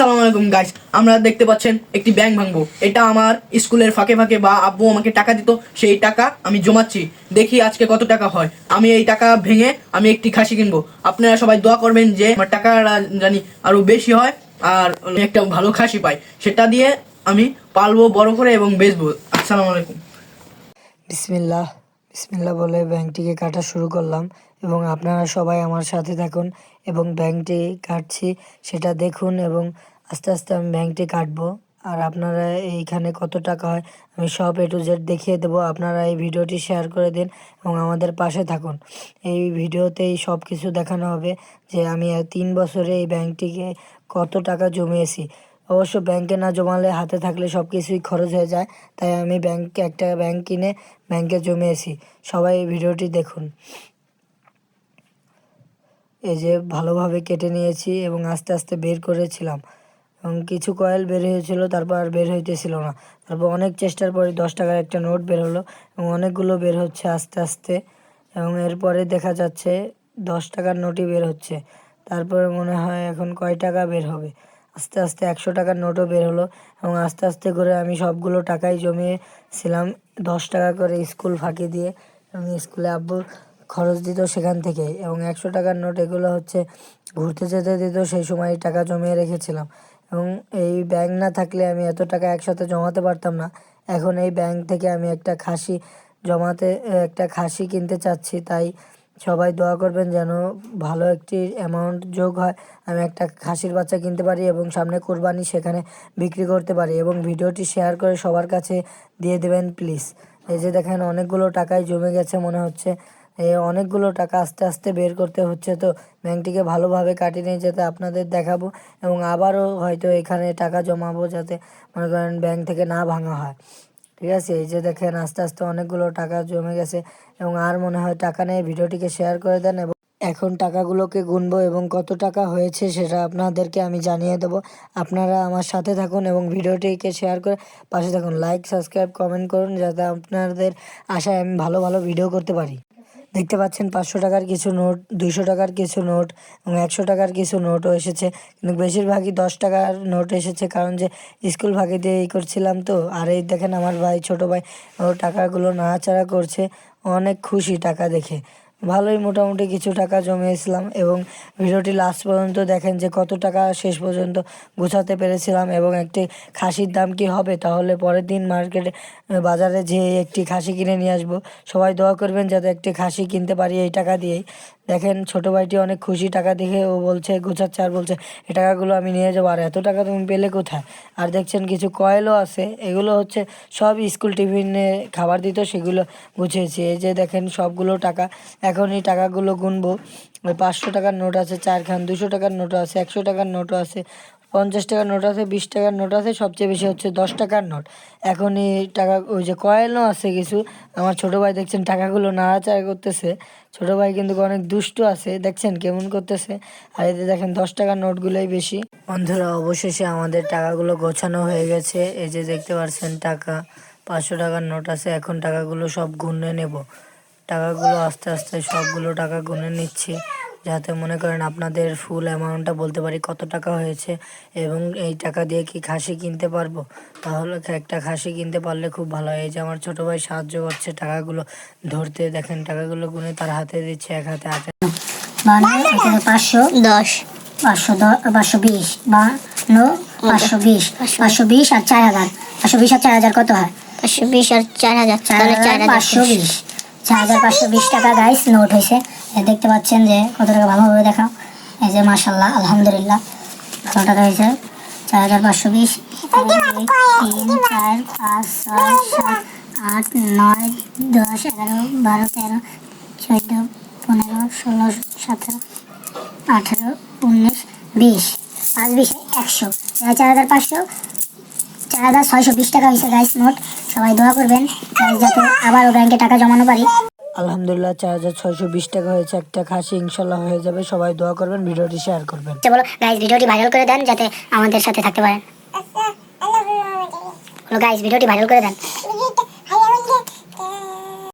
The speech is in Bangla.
আসসালামু আলাইকুম গাইস আমরা দেখতে পাচ্ছেন একটি ব্যাংক ভাঙবো। এটা আমার স্কুলের ফাঁকে ফাঁকে বা আব্বু আমাকে টাকা দিত, সেই টাকা আমি জমাচ্ছি। দেখি আজকে কত টাকা হয়। আমি এই টাকা ভেঙে আমি একটি খাসি কিনবো। আপনারা সবাই দোয়া করবেন যে আমার টাকা জানি আরও বেশি হয় আর আমি একটা ভালো খাসি পাই। সেটা দিয়ে আমি পালবো বড় করে এবং বেচবো। আসসালামু আলাইকুম। বিসমিল্লাহ বিসমিল্লাহ বলে ব্যাংকটিকে কাটা শুরু করলাম। এবং আপনারা সবাই আমার সাথে থাকুন এবং ব্যাংকটি কাটছি, সেটা দেখুন এবং আস্তে আস্তে আমি ব্যাংকটি কাটবো। আর আপনারা এইখানে কত টাকা হয় আমি সব এ টু জেড দেখিয়ে দেবো। আপনারা এই ভিডিওটি শেয়ার করে দিন এবং আমাদের পাশে থাকুন। এই ভিডিওতেই সব কিছু দেখানো হবে যে আমি তিন বছরে এই ব্যাংকটিকে কত টাকা জমিয়েছি। অবশ্য ব্যাংকে না জমালে হাতে থাকলে সব কিছুই খরচ হয়ে যায়, তাই আমি ব্যাংকে একটা ব্যাংক কিনে ব্যাংকে জমিয়েছি। সবাই এই ভিডিওটি দেখুন। এই যে ভালোভাবে কেটে নিয়েছি এবং আস্তে আস্তে বের করেছিলাম। এবং কিছু কয়েল বের হয়েছিল, তারপর আর বের হইতেছিল না। তারপর অনেক চেষ্টার পরে দশ টাকার একটা নোট বের হলো এবং অনেকগুলো বের হচ্ছে আস্তে আস্তে। এবং এরপরে দেখা যাচ্ছে দশ টাকার নোটই বের হচ্ছে। তারপরে মনে হয় এখন কয় টাকা বের হবে? আস্তে আস্তে একশো টাকার নোটও বের হলো এবং আস্তে আস্তে করে আমি সবগুলো টাকাই জমিয়েছিলাম দশ টাকা করে স্কুল ফাঁকি দিয়ে। এবং স্কুলে আব্বু খরচ দিত সেখান থেকে এবং একশো টাকার নোট এগুলো হচ্ছে ঘুরতে যেতে দিত, সেই সময় টাকা জমিয়ে রেখেছিলাম। এবং এই ব্যাংক না থাকলে আমি এত টাকা একসাথে জমাতে পারতাম না। এখন এই ব্যাংক থেকে আমি একটা খাসি জমাতে, একটা খাসি কিনতে চাচ্ছি, তাই সবাই দোয়া করবেন যেন ভালো একটি অ্যামাউন্ট যোগ হয়। আমি একটা খাসির বাচ্চা কিনতে পারি এবং সামনে কোরবানি সেখানে বিক্রি করতে পারি এবং ভিডিওটি শেয়ার করে সবার কাছে দিয়ে দেবেন প্লিজ এই যে দেখেন, অনেকগুলো টাকাই জমে গেছে মনে হচ্ছে। অনেকগুলো টাকা আস্তে আস্তে বের করতে হচ্ছে। তো ব্যাংকটিকে ভালোভাবে কাটিয়ে নিয়ে যেতে আপনাদের দেখাবো এবং আবারও হয়তো এখানে টাকা জমাবো যাতে মনে করেন ব্যাংক থেকে না ভাঙা হয়। ঠিক আছে? এই যে দেখেন আস্তে আস্তে অনেকগুলো টাকা জমে গেছে এবং আর মনে হয় টাকা নেই। ভিডিওটিকে শেয়ার করে দেন এবং এখন টাকাগুলোকে গুনবো এবং কত টাকা হয়েছে সেটা আপনাদেরকে আমি জানিয়ে দেবো। আপনারা আমার সাথে থাকুন এবং ভিডিওটিকে শেয়ার করে পাশে থাকুন। লাইক, সাবস্ক্রাইব, কমেন্ট করুন যাতে আপনাদের আশায় আমি ভালো ভালো ভিডিও করতে পারি। দেখতে পাচ্ছেন পাঁচশো টাকার কিছু নোট, দুইশো টাকার কিছু নোট এবং একশো টাকার কিছু নোটও এসেছে। কিন্তু বেশিরভাগই দশ টাকার নোট এসেছে কারণ যে স্কুল ভাগে দিয়ে এই করছিলাম তো। আর এই দেখেন আমার ভাই, ছোট ভাই ও টাকাগুলো নাড়াচাড়া করছে। অনেক খুশি টাকা দেখে। ভালোই মোটামুটি কিছু টাকা জমিয়েছিলাম এবং ভিডিওটি লাস্ট পর্যন্ত দেখেন যে কত টাকা শেষ পর্যন্ত গোছাতে পেরেছিলাম এবং একটি খাসির দাম কি হবে, তাহলে পরের দিন মার্কেটে বাজারে যেয়ে একটি খাসি কিনে নিয়ে আসব। সবাই দোয়া করবেন যাতে একটি খাসি কিনতে পারি এই টাকা দিয়েই। দেখেন, ছোট ভাইটি অনেক খুশি টাকা দেখে ও বলছে, গোছাচ্ছে আর বলছে, এ টাকাগুলো আমি নিয়ে যাব, আর এত টাকা তুমি পেলে কোথায়? আর দেখছেন কিছু কয়েলও আছে, এগুলো হচ্ছে সব স্কুল টিফিনে খাবার দিত, সেগুলো গুছিয়েছি। এই যে দেখেন, সবগুলো টাকা এখন এই টাকাগুলো গুনবো। ওই পাঁচশো টাকার নোট আছে, চারখান দুশো টাকার নোট আছে, একশো টাকার নোটও আছে, পঞ্চাশ টাকার নোট আছে, বিশ টাকার নোট আছে, সবচেয়ে বেশি হচ্ছে দশ টাকার নোট। এখন এই টাকা, ওই যে কয়েনও আছে কিছু, আমার ছোটো ভাই দেখছেন টাকাগুলো নাড়াচাড়া করতেছে, ছোটো ভাই কিন্তু অনেক দুষ্টু আছে, দেখছেন কেমন করতেছে? আর এতে দেখেন দশ টাকার নোটগুলোই বেশি। বন্ধুরা, অবশেষে আমাদের টাকাগুলো গোছানো হয়ে গেছে, এই যে দেখতে পাচ্ছেন টাকা, পাঁচশো টাকার নোট আছে, এখন টাকাগুলো সব গুনে নেব। টাকাগুলো আস্তে আস্তে সবগুলো টাকা গুনে নিচ্ছি যাতে মনে করেন আপনাদের ফুল অ্যামাউন্টটা বলতে পারি কত টাকা হয়েছে এবং এই টাকা দিয়ে কি খাসি কিনতে পারব। তাহলে একটা খাসি কিনতে পারলে খুব ভালো হয়। এই যে আমার ছোটো ভাই সাহায্য করছে টাকাগুলো ধরতে দেখেন টাকাগুলো গুনে তার হাতে দিচ্ছে এক হাতে হাতে। পাঁচশো দশ পাঁচশো দশ পাঁচশো বিশ বান্ন পাঁচশো বিশ পাঁচশো বিশ আর চার হাজার। পাঁচশো বিশ আর চার হাজার কত হয়? পাঁচশো বিশ আর চার হাজার। চার হাজার পাঁচশো। বিশ। চার হাজার পাঁচশো বিশ টাকা গাইস নোট হয়েছে। দেখতে পাচ্ছেন যে কত টাকা ভালোভাবে দেখাও। এই যে মাসাল্লাহ আলহামদুলিল্লাহ ভালো টাকা হয়েছে। চার হাজার পাঁচশো বিশ, তিন, চার, পাঁচ, ছয়, সাত, আট, নয়, দশ, এগারো, বারো, তেরো, চোদ্দ, পনেরো, ষোলো, সতেরো, আঠেরো, উনিশ, বিশ, পাঁচ, বিশ, একশো। চার হাজার পাঁচশো চার হাজার ছয়শো বিশ টাকা হয়েছে গাইস নোট সবাই দোয়া করবেন যাতে আবারও ব্যাংকে টাকা জমানো পারি। আলহামদুলিল্লাহ চার হাজার ছয়শো বিশ টাকা হয়েছে একটা খাসি ইনশাল্লাহ হয়ে যাবে। সবাই দোয়া করবেন ভিডিওটি শেয়ার করবেন। আচ্ছা বলো গাইস ভিডিওটি ভাইরাল করে দেন যাতে আমাদের সাথে থাকতে পারেন। বলো গাইস ভিডিওটি ভাইরাল করে দেন।